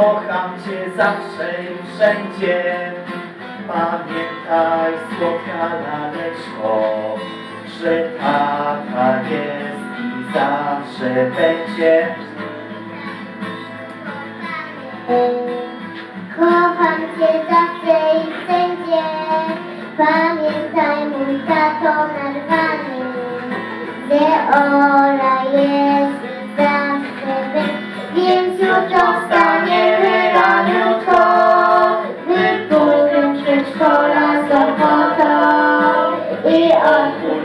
kocham cię zawsze i wszędzie. Pamiętaj, słodka laleczko, że taka jest i zawsze będzie. Kocham cię zawsze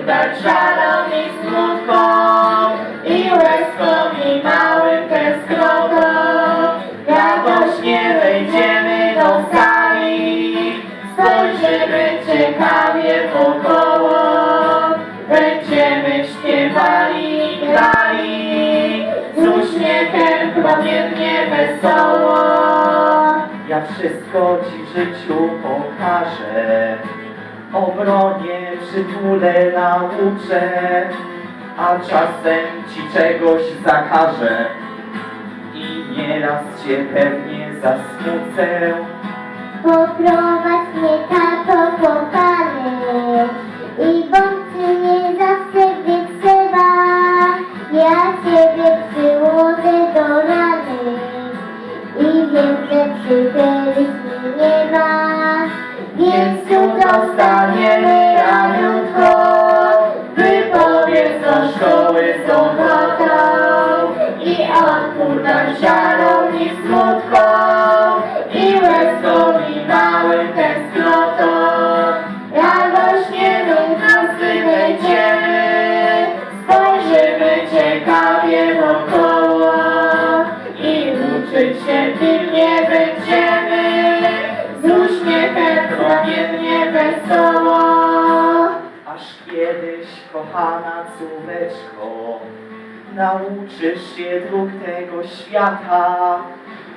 odkurdać żalom i smutkom i łezkom i małym tęsknotą. Radośnie wejdziemy do sali, spojrzymy ciekawie wokoło, będziemy śpiewali i grali, z uśmiechem promiennie wesoło. Ja wszystko ci w życiu pokażę, obronię, przytulę, nauczę, a czasem ci czegoś zakażę i nieraz cię pewnie zasmucę. Poprowadź mnie, tato kochany i bądź mnie zawsze gdy trzeba. Ja ciebie przyłożę do rany i wiem, że przybyliś mi nie ma. Więc jutro wstaniemy raniutko, wypowiedz do szkoły z ochotą i odpór nam żalą i smutką. I łezką i małym tęsknotą. Radośnie do klasy wejdziemy, spojrzymy ciekawie wokoło. I uczyć się pilnie będziemy, kochana córeczko, nauczysz się dróg tego świata,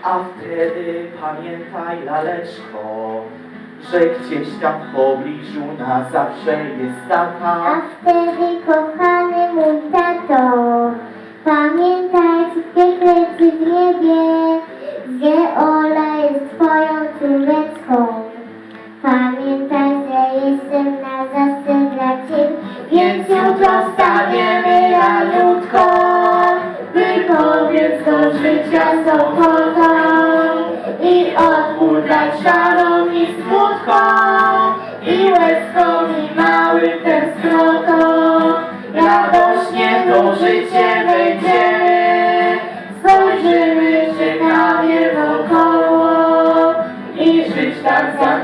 a wtedy pamiętaj, laleczko, że gdzieś tam w pobliżu na zawsze jest A tata. wtedy, kochany mój tato, jutro wstaniemy raniutko, wypowiedz do życia z ochotą i odpór dać żalom i smutkom i łezką i małym tęsknotą. Radośnie to życie wejdziemy, spojrzymy ciekawie wokoło i żyć tak zakładnie